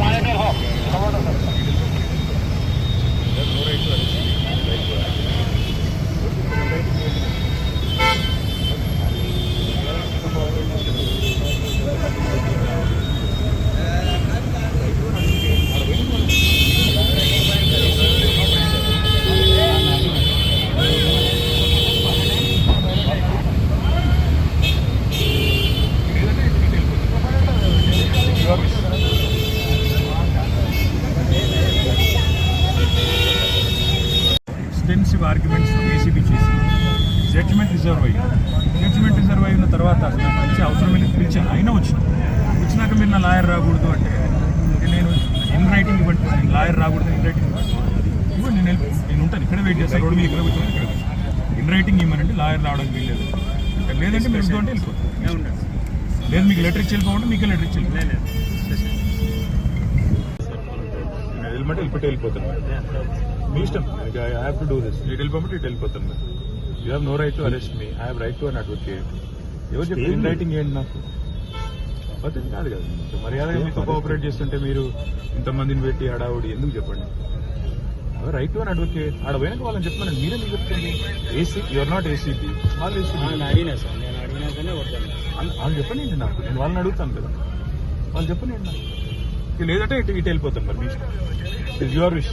মায়েদের হক arguments ACB చేసి జడ్జిమెంట్ రిజర్వ్ అయ్యి జడ్జిమెంట్ రిజర్వ్ అయిన తర్వాత నాకు పిలిచే అవసరం వెళ్ళి పిలిచి అయినా వచ్చిన. వచ్చినాక మీరు నా లాయర్ రాకూడదు అంటే నేను ఇన్ రైటింగ్ ఇవ్వండి. నేను లాయర్ రాకూడదు ఇన్ రైటింగ్ ఇవ్వండి. నేను వెళ్ళి నేను ఉంటాను. ఇక్కడ వెయిట్ చేస్తాను రోడ్డు మీద ఇక్కడ కూర్చొని ఇక్కడ ఇన్ రైటింగ్ ఇవ్వమంటే లాయర్ రావడానికి వీల్లేదు. లేదంటే మీరు ఉంటే వెళ్ళిపోతాను లేదు మీకు లెటర్ ఇచ్చి వెళ్ళిపోమంటే మీకే లెటర్ ఇచ్చి వెళ్ళిపోతాను నేను వెళ్ళమంటే వెళ్ళిపెట్టి వెళ్ళిపోతాను. మీ ఇష్టం. I have to do this ఇటు వెళ్ళిపోమంటే ఇటు వెళ్ళిపోతాను you have no right to arrest me I have right to an advocate ఎవరు చెప్పి ఇన్ రైటింగ్ ఏంటి నాకు? కాదు కదా. మర్యాదగా మీతో కోఆపరేట్ చేస్తుంటే మీరు ఇంతమందిని పెట్టి హడావుడి ఎందుకు చెప్పండి? రైట్ టు అన్ అడ్వకేట్ ఆడ పోయినాక వాళ్ళని చెప్పమని మీరే మీకు చెప్తుంది ఏసీ యువర్ నాట్ ఏసీపీ వాళ్ళు అడిగినా సార్. నేను అడిగినాకనే వాళ్ళు చెప్పండి నాకు? నేను వాళ్ళని అడుగుతాను కదా. వాళ్ళు చెప్పండి నాకు? లేదంటే ఇటు ఇటు వెళ్ళిపోతాను మరి మీ it your wish